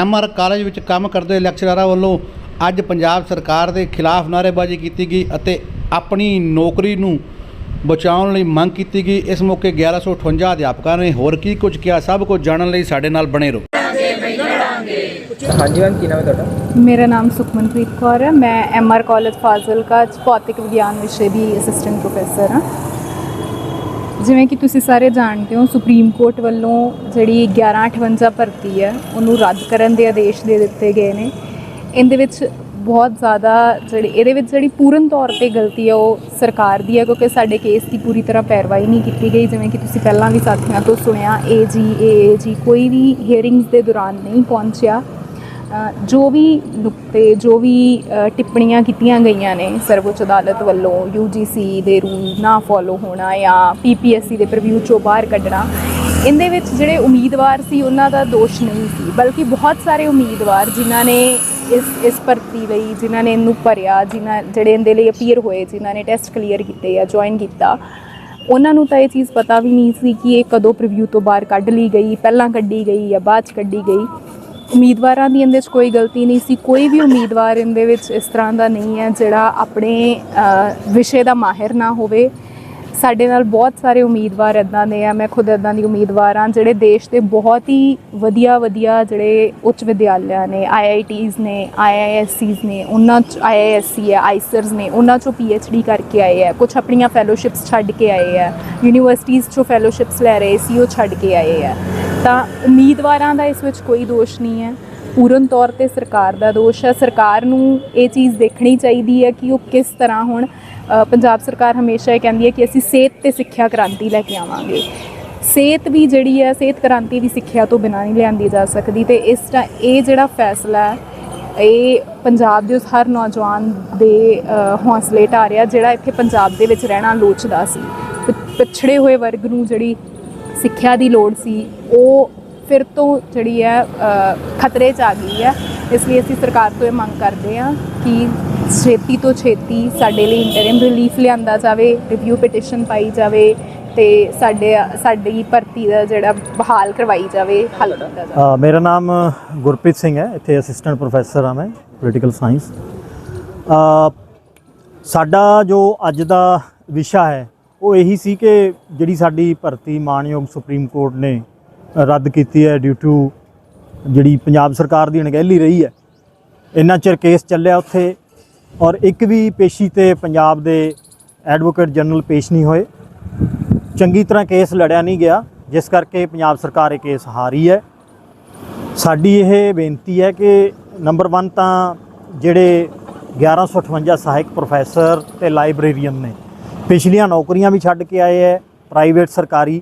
MR college ਵਿੱਚ ਕੰਮ ਕਰਦੇ ਲੈਕਚਰਰਾਂ ਵੱਲੋਂ ਅੱਜ ਪੰਜਾਬ ਸਰਕਾਰ ਦੇ ਖਿਲਾਫ ਨਾਅਰੇਬਾਜ਼ੀ ਕੀਤੀ ਗਈ ਅਤੇ ਆਪਣੀ ਨੌਕਰੀ ਨੂੰ ਬਚਾਉਣ ਲਈ ਮੰਗ ਕੀਤੀ ਗਈ। ਇਸ ਮੌਕੇ 1158 ਅਧਿਆਪਕਾਂ ਨੇ ਹੋਰ ਕੀ ਕੁਝ ਕਿਹਾ ਸਭ ਕੁਝ ਜਾਣਨ ਲਈ ਸਾਡੇ ਨਾਲ ਬਣੇ ਰਹੋ। ਹਾਂਜੀ ਮੈਮ ਕੀ ਨਾਮ ਹੈ ਤੁਹਾਡਾ? ਮੇਰਾ ਨਾਮ ਸੁਖਮਨਪ੍ਰੀਤ ਕੌਰ ਹੈ। ਮੈਂ ਐਮਆਰ ਕਾਲਜ ਫਾਜ਼ਿਲਕਾ 'ਚ ਭੌਤਿਕ ਵਿਗਿਆਨ ਵਿਸ਼ੇ ਦੀ ਅਸਿਸਟੈਂਟ ਪ੍ਰੋਫੈਸਰ ਹਾਂ। ਜਿਵੇਂ ਕਿ ਤੁਸੀਂ ਸਾਰੇ ਜਾਣਦੇ ਹੋ, ਸੁਪਰੀਮ ਕੋਰਟ ਵੱਲੋਂ ਜਿਹੜੀ 1158 ਭਰਤੀ ਹੈ, ਉਹਨੂੰ ਰੱਦ ਕਰਨ ਦੇ ਆਦੇਸ਼ ਦੇ ਦਿੱਤੇ ਗਏ ਨੇ। ਇਹਦੇ ਵਿੱਚ ਬਹੁਤ ਜ਼ਿਆਦਾ ਜਿਹੜੀ, ਇਹਦੇ ਵਿੱਚ ਜਿਹੜੀ ਪੂਰਨ ਤੌਰ ਤੇ ਗਲਤੀ ਹੈ, ਉਹ ਸਰਕਾਰ ਦੀ ਹੈ, ਕਿਉਂਕਿ ਸਾਡੇ ਕੇਸ ਦੀ ਪੂਰੀ ਤਰ੍ਹਾਂ ਪੈਰਵਾਈ ਨਹੀਂ ਕੀਤੀ ਗਈ। ਜਿਵੇਂ ਕਿ ਤੁਸੀਂ ਪਹਿਲਾਂ ਵੀ ਸਾਥੀਆਂ ਤੋਂ ਸੁਣਿਆ ਏਜੀ ਏਏਜੀ ਕੋਈ ਵੀ ਹੀਅਰਿੰਗਸ ਦੇ ਦੌਰਾਨ ਨਹੀਂ ਪਹੁੰਚਿਆ। ਜੋ ਵੀ ਨੁਕਤੇ, ਜੋ ਵੀ ਟਿੱਪਣੀਆਂ ਕੀਤੀਆਂ ਗਈਆਂ ਨੇ ਸਰਵਉੱਚ ਅਦਾਲਤ ਵੱਲੋਂ UGC ਦੇ ਰੂਲ ਨਾ ਫੋਲੋ ਹੋਣਾ ਜਾਂ PPSC ਦੇ ਪ੍ਰੀਵਿਊ ਚੋਂ ਬਾਹਰ ਕੱਢਣਾ, ਇਹਦੇ ਵਿੱਚ ਜਿਹੜੇ ਉਮੀਦਵਾਰ ਸੀ ਉਹਨਾਂ ਦਾ ਦੋਸ਼ ਨਹੀਂ ਸੀ, ਬਲਕਿ ਬਹੁਤ ਸਾਰੇ ਉਮੀਦਵਾਰ ਜਿਨ੍ਹਾਂ ਨੇ ਇਸ ਇਸ ਭਰਤੀ ਲਈ, ਜਿਨ੍ਹਾਂ ਨੇ ਇਹਨੂੰ ਭਰਿਆ, ਜਿਨ੍ਹਾਂ, ਜਿਹੜੇ ਇਹਦੇ ਲਈ ਅਪੀਅਰ ਹੋਏ, ਜਿਨ੍ਹਾਂ ਨੇ ਟੈਸਟ ਕਲੀਅਰ ਕੀਤੇ ਜਾਂ ਜੁਆਇਨ ਕੀਤਾ, ਉਹਨਾਂ ਨੂੰ ਤਾਂ ਇਹ ਚੀਜ਼ ਪਤਾ ਵੀ ਨਹੀਂ ਸੀ ਕਿ ਇਹ ਕਦੋਂ ਪ੍ਰੀਵਿਊ ਤੋਂ ਬਾਹਰ ਕੱਢ ਲਈ ਗਈ, ਪਹਿਲਾਂ ਕੱਢੀ ਗਈ ਜਾਂ ਬਾਅਦ ਚ ਕੱਢੀ ਗਈ। ਉਮੀਦਵਾਰਾਂ ਦੀ ਇਹਦੇ 'ਚ ਕੋਈ ਗਲਤੀ ਨਹੀਂ ਸੀ। ਕੋਈ ਵੀ ਉਮੀਦਵਾਰ ਇਹਦੇ ਵਿੱਚ ਇਸ ਤਰ੍ਹਾਂ ਦਾ ਨਹੀਂ ਹੈ ਜਿਹੜਾ ਆਪਣੇ ਵਿਸ਼ੇ ਦਾ ਮਾਹਿਰ ਨਾ ਹੋਵੇ। ਸਾਡੇ ਨਾਲ ਬਹੁਤ ਸਾਰੇ ਉਮੀਦਵਾਰ ਇਦਾਂ ਦੇ ਆ। ਮੈਂ ਖੁਦ ਇਦਾਂ ਦੀ ਉਮੀਦਵਾਰ ਹਾਂ ਜਿਹੜੇ ਦੇਸ਼ ਦੇ ਬਹੁਤ ਹੀ ਵਧੀਆ ਵਧੀਆ ਜਿਹੜੇ ਉੱਚ ਵਿਦਿਆਲਿਆ ਨੇ ਆਈਆਈਟੀਜ਼ ਨੇ ਆਈਆਈਐਸਸੀਜ਼ ਨੇ, ਉਹਨਾਂ ਚ ਆਈਆਈਐਸਸੀ ਹੈ ਆਈਸਰਸ ਨੇ, ਉਹਨਾਂ ਚੋਂ ਪੀਐਚਡੀ ਕਰਕੇ ਆਏ ਆ। ਕੁਝ ਆਪਣੀਆਂ ਫੈਲੋਸ਼ਿਪਸ ਛੱਡ ਕੇ ਆਏ ਆ। ਯੂਨੀਵਰਸਿਟੀਜ਼ ਚੋਂ ਫੈਲੋਸ਼ਿਪਸ ਲੈ ਰਹੇ ਸੀ, ਉਹ ਛੱਡ ਕੇ ਆਏ ਆ। ਤਾਂ ਉਮੀਦਵਾਰਾਂ ਦਾ ਇਸ ਵਿੱਚ ਕੋਈ ਦੋਸ਼ ਨਹੀਂ ਹੈ। ਪੂਰਨ ਤੌਰ ਤੇ ਸਰਕਾਰ ਦਾ ਦੋਸ਼ ਹੈ। ਸਰਕਾਰ ਨੂੰ ਇਹ ਚੀਜ਼ ਦੇਖਣੀ ਚਾਹੀਦੀ ਹੈ ਕਿ ਉਹ ਕਿਸ ਤਰ੍ਹਾਂ ਹੁਣ ਪੰਜਾਬ ਸਰਕਾਰ ਹਮੇਸ਼ਾ ਇਹ ਕਹਿੰਦੀ ਹੈ ਕਿ ਅਸੀਂ ਸਿਹਤ ਤੇ ਸਿੱਖਿਆ ਕ੍ਰਾਂਤੀ ਲੈ ਕੇ ਆਵਾਂਗੇ। ਸਿਹਤ ਵੀ ਜਿਹੜੀ ਹੈ ਸਿਹਤ ਕ੍ਰਾਂਤੀ ਵੀ ਸਿੱਖਿਆ ਤੋਂ ਬਿਨਾਂ ਨਹੀਂ ਲਿਆਂਦੀ ਜਾ ਸਕਦੀ ਤੇ ਇਸ ਟ- ਇਹ ਜਿਹੜਾ ਫੈਸਲਾ ਹੈ ਇਹ ਪੰਜਾਬ ਦੇ ਉਸ ਹਰ ਨੌਜਵਾਨ ਦੇ ਅ, ਹੌਸਲੇ ਢਾਰਿਆ ਜਿਹੜਾ ਇੱਥੇ ਪੰਜਾਬ ਦੇ ਵਿੱਚ ਰਹਿਣਾ ਲੋਚਦਾ ਸੀ। ਪਿਛੜੇ ਹੋਏ ਵਰਗ ਨੂੰ ਜਿਹੜੀ ਸਿੱਖਿਆ ਦੀ ਲੋੜ ਸੀ, ਉਹ ਫਿਰ ਤੋਂ ਜਿਹੜੀ ਹੈ ਖਤਰੇ 'ਚ ਆ ਗਈ ਹੈ। ਇਸ ਲਈ ਅਸੀਂ ਸਰਕਾਰ ਤੋਂ ਇਹ ਮੰਗ ਕਰਦੇ ਹਾਂ ਕਿ ਛੇਤੀ ਤੋਂ ਛੇਤੀ ਸਾਡੇ ਲਈ ਇੰਟਰਿਮ ਰਿਲੀਫ ਲਿਆਂਦਾ ਜਾਵੇ ਰਿਵਿਊ ਪਟੀਸ਼ਨ ਪਾਈ ਜਾਵੇ ਤੇ ਸਾਡੇ, ਸਾਡੀ ਭਰਤੀ ਦਾ ਜਿਹੜਾ ਬਹਾਲ ਕਰਵਾਈ ਜਾਵੇ, ਹੱਲ ਕੀਤਾ ਜਾਵੇ। ਮੇਰਾ ਨਾਮ ਗੁਰਪ੍ਰੀਤ ਸਿੰਘ ਹੈ, ਇੱਥੇ ਅਸਿਸਟੈਂਟ ਪ੍ਰੋਫੈਸਰ ਹਾਂ ਮੈਂ ਪੋਲੀਟੀਕਲ ਸਾਇੰਸ ਸਾਡਾ ਜੋ ਅੱਜ ਦਾ ਵਿਸ਼ਾ ਹੈ ਉਹ ਇਹੀ ਸੀ ਕਿ ਜਿਹੜੀ ਸਾਡੀ ਭਰਤੀ ਮਾਨਯੋਗ ਸੁਪਰੀਮ ਕੋਰਟ ਨੇ ਰੱਦ ਕੀਤੀ ਹੈ ਡਿਊ ਟੂ ਜਿਹੜੀ ਪੰਜਾਬ ਸਰਕਾਰ ਦੀ ਅਣਗਹਿਲੀ ਰਹੀ ਹੈ, ਇੰਨਾ ਚਿਰ ਕੇਸ ਚੱਲਿਆ ਉੱਥੇ ਔਰ ਇੱਕ ਵੀ ਪੇਸ਼ੀ ਤੇ ਪੰਜਾਬ ਦੇ ਐਡਵੋਕੇਟ ਜਨਰਲ ਪੇਸ਼ ਨਹੀਂ ਹੋਏ। ਚੰਗੀ ਤਰ੍ਹਾਂ ਕੇਸ ਲੜਿਆ ਨਹੀਂ ਗਿਆ, ਜਿਸ ਕਰਕੇ ਪੰਜਾਬ ਸਰਕਾਰ ਇਹ ਕੇਸ ਹਾਰੀ ਹੈ। ਸਾਡੀ ਇਹ ਬੇਨਤੀ ਹੈ ਕਿ ਨੰਬਰ 1 ਤਾਂ ਜਿਹੜੇ 1158 ਸਹਾਇਕ ਪ੍ਰੋਫੈਸਰ ਤੇ ਲਾਇਬ੍ਰੇਰੀਅਨ ਨੇ ਪਿਛਲੀਆਂ ਨੌਕਰੀਆਂ ਵੀ ਛੱਡ ਕੇ ਆਏ ਹੈ ਪ੍ਰਾਈਵੇਟ ਸਰਕਾਰੀ।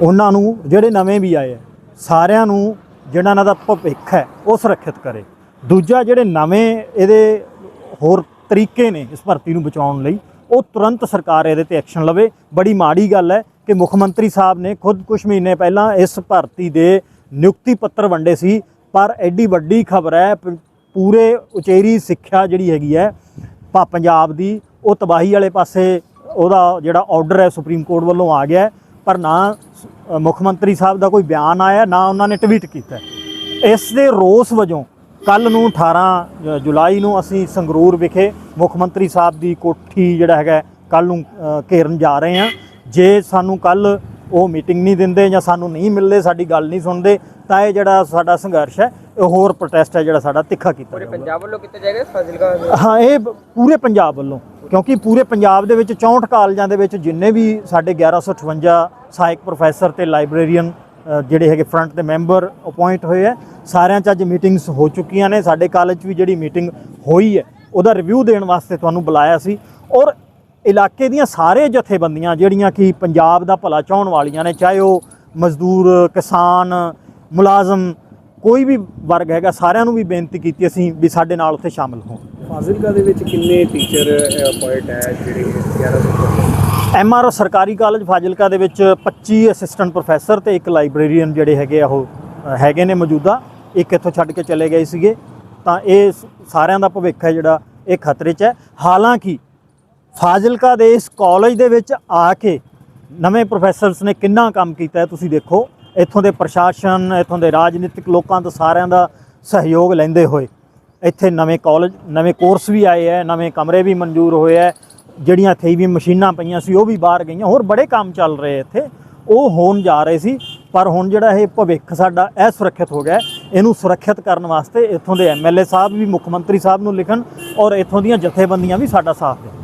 ਉਹਨਾਂ ਨੂੰ ਜਿਹੜੇ ਨਵੇਂ ਵੀ ਆਏ ਹੈ, ਸਾਰਿਆਂ ਨੂੰ ਜਿਹੜਾ ਇਹਨਾਂ ਦਾ ਭਵਿੱਖ ਹੈ, ਉਹ ਸੁਰੱਖਿਅਤ ਕਰੇ। ਦੂਜਾ ਜਿਹੜੇ ਨਵੇਂ ਇਹਦੇ ਹੋਰ ਤਰੀਕੇ ਨੇ ਇਸ ਭਰਤੀ ਨੂੰ ਬਚਾਉਣ ਲਈ, ਉਹ ਤੁਰੰਤ ਸਰਕਾਰ ਇਹਦੇ ਤੇ ਐਕਸ਼ਨ ਲਵੇ। ਬੜੀ ਮਾੜੀ ਗੱਲ ਹੈ ਕਿ ਮੁੱਖ ਮੰਤਰੀ ਸਾਹਿਬ ਨੇ ਖੁਦ ਕੁਝ ਮਹੀਨੇ ਪਹਿਲਾਂ ਇਸ ਭਰਤੀ ਦੇ ਨਿਯੁਕਤੀ ਪੱਤਰ ਵੰਡੇ ਸੀ, ਪਰ ਐਡੀ ਵੱਡੀ ਖਬਰ ਹੈ ਪੂਰੇ ਉਚੇਰੀ ਸਿੱਖਿਆ ਜਿਹੜੀ ਹੈਗੀ ਹੈ ਪਾ ਪੰਜਾਬ ਦੀ, ਉਹ ਤਬਾਹੀ ਵਾਲੇ ਪਾਸੇ ਉਹਦਾ ਜਿਹੜਾ ਆਰਡਰ ਹੈ ਸੁਪਰੀਮ ਕੋਰਟ ਵੱਲੋਂ ਆ ਗਿਆ ਪਰ ਨਾ ਮੁੱਖ ਮੰਤਰੀ ਸਾਹਿਬ ਦਾ ਕੋਈ ਬਿਆਨ ਆਇਆ, ਨਾ ਉਹਨਾਂ ਨੇ ਟਵੀਟ ਕੀਤਾ ਇਸ ਦੇ ਰੋਸ ਵਜੋਂ ਕੱਲ ਨੂੰ 18 ਜੁਲਾਈ ਨੂੰ ਅਸੀਂ ਸੰਗਰੂਰ ਵਿਖੇ ਮੁੱਖ ਮੰਤਰੀ ਸਾਹਿਬ ਦੀ ਕੋਠੀ ਜਿਹੜਾ ਹੈਗਾ ਕੱਲ ਨੂੰ ਘੇਰਨ ਜਾ ਰਹੇ ਹਾਂ। ਜੇ ਸਾਨੂੰ ਕੱਲ ਉਹ ਮੀਟਿੰਗ ਨਹੀਂ ਦਿੰਦੇ ਜਾਂ ਸਾਨੂੰ ਨਹੀਂ ਮਿਲਦੇ ਸਾਡੀ ਗੱਲ ਨਹੀਂ ਸੁਣਦੇ ਤਾਂ ਇਹ ਜਿਹੜਾ ਸਾਡਾ ਸੰਘਰਸ਼ ਹੈ ਇਹ ਹੋਰ ਪ੍ਰੋਟੈਸਟ ਹੈ ਜਿਹੜਾ ਸਾਡਾ ਤਿੱਖਾ ਕੀਤਾ ਪੂਰੇ ਪੰਜਾਬ ਵੱਲੋਂ ਕੀਤਾ ਜਾਏਗਾ ਫਾਜ਼ਿਲਕਾ ਹਾਂ ਇਹ ਪੂਰੇ ਪੰਜਾਬ ਵੱਲੋਂ ਕਿਉਂਕਿ ਪੂਰੇ ਪੰਜਾਬ ਦੇ ਵਿੱਚ 64 ਕਾਲਜਾਂ ਦੇ ਵਿੱਚ ਜਿੰਨੇ ਵੀ ਸਾਡੇ 1158 ਸਹਾਇਕ ਪ੍ਰੋਫੈਸਰ ਤੇ ਲਾਇਬ੍ਰੇਰੀਅਨ ਜਿਹੜੇ ਹੈਗੇ ਫਰੰਟ ਦੇ ਮੈਂਬਰ ਅਪਾਇੰਟ ਹੋਏ ਹੈ ਸਾਰਿਆਂ 'ਚ ਅੱਜ ਮੀਟਿੰਗਸ ਹੋ ਚੁੱਕੀਆਂ ਨੇ। ਸਾਡੇ ਕਾਲਜ 'ਚ ਵੀ ਜਿਹੜੀ ਮੀਟਿੰਗ ਹੋਈ ਹੈ ਉਹਦਾ ਰਿਵਿਊ ਦੇਣ ਵਾਸਤੇ ਤੁਹਾਨੂੰ ਬੁਲਾਇਆ ਸੀ। ਔਰ ਇਲਾਕੇ ਦੀਆਂ ਸਾਰੇ ਜਥੇਬੰਦੀਆਂ ਜਿਹੜੀਆਂ ਕਿ ਪੰਜਾਬ ਦਾ ਭਲਾ ਚਾਹਣ ਵਾਲੀਆਂ ਨੇ ਚਾਹੇ ਉਹ ਮਜ਼ਦੂਰ ਕਿਸਾਨ ਮੁਲਾਜ਼ਮ ਕੋਈ ਵੀ ਵਰਗ ਹੈਗਾ ਸਾਰਿਆਂ ਨੂੰ ਵੀ ਬੇਨਤੀ ਕੀਤੀ ਅਸੀਂ ਵੀ ਸਾਡੇ ਨਾਲ ਉੱਥੇ ਸ਼ਾਮਲ ਹੋਣ। ਫਾਜ਼ਿਲਕਾ ਦੇ ਵਿੱਚ ਕਿੰਨੇ ਟੀਚਰ ਅਪਾਇੰਟ ਹੈ ਜਿਹੜੇ 1100 ਐਮਆਰ ਸਰਕਾਰੀ ਕਾਲਜ ਫਾਜ਼ਿਲਕਾ ਦੇ ਵਿੱਚ 25 ਅਸਿਸਟੈਂਟ ਪ੍ਰੋਫੈਸਰ ਤੇ ਇੱਕ ਲਾਇਬ੍ਰੇਰੀਅਨ ਜਿਹੜੇ ਹੈਗੇ ਆ ਉਹ ਹੈਗੇ ਨੇ ਮੌਜੂਦਾ ਇੱਕ ਇੱਥੋਂ ਛੱਡ ਕੇ ਚਲੇ ਗਏ ਸੀਗੇ। ਤਾਂ ਇਹ ਸਾਰਿਆਂ ਦਾ ਭਵਿੱਖ ਹੈ ਜਿਹੜਾ ਇਹ ਖਤਰੇ 'ਚ ਹੈ। ਹਾਲਾਂਕਿ ਫਾਜ਼ਿਲਕਾ ਦੇ ਇਸ ਕਾਲਜ ਦੇ ਵਿੱਚ ਆ ਕੇ ਨਵੇਂ ਪ੍ਰੋਫੈਸਰਸ ਨੇ ਕਿੰਨਾ ਕੰਮ ਕੀਤਾ ਤੁਸੀਂ ਦੇਖੋ, ਇੱਥੋਂ ਦੇ ਪ੍ਰਸ਼ਾਸਨ, ਇੱਥੋਂ ਦੇ ਰਾਜਨੀਤਿਕ ਲੋਕਾਂ ਤੋਂ ਸਾਰਿਆਂ ਦਾ ਸਹਿਯੋਗ ਲੈਂਦੇ ਹੋਏ ਇੱਥੇ ਨਵੇਂ ਕਾਲਜ, ਨਵੇਂ ਕੋਰਸ ਵੀ ਆਏ ਹੈ, ਨਵੇਂ ਕਮਰੇ ਵੀ ਮਨਜ਼ੂਰ ਹੋਏ ਹੈ, ਜਿਹੜੀਆਂ ਇੱਥੇ ਵੀ ਮਸ਼ੀਨਾਂ ਪਈਆਂ ਸੀ, ਉਹ ਵੀ ਬਾਹਰ ਗਈਆਂ, ਹੋਰ ਬੜੇ ਕੰਮ ਚੱਲ ਰਹੇ ਇੱਥੇ, ਉਹ ਹੋਣ ਜਾ ਰਹੇ ਸੀ, ਪਰ ਹੁਣ ਜਿਹੜਾ ਇਹ ਭਵਿੱਖ ਸਾਡਾ ਇਹ ਸੁਰੱਖਿਅਤ ਹੋ ਗਿਆ ਇਹਨੂੰ ਸੁਰੱਖਿਅਤ ਕਰਨ ਵਾਸਤੇ ਇੱਥੋਂ ਦੇ ਐਮਐਲਏ ਸਾਹਿਬ ਵੀ, ਮੁੱਖ ਮੰਤਰੀ ਸਾਹਿਬ ਨੂੰ ਲਿਖਣ ਔਰ ਇੱਥੋਂ ਦੀਆਂ ਜਥੇਬੰਦੀਆਂ ਵੀ ਸਾਡਾ ਸਾਥ ਦੇਣ।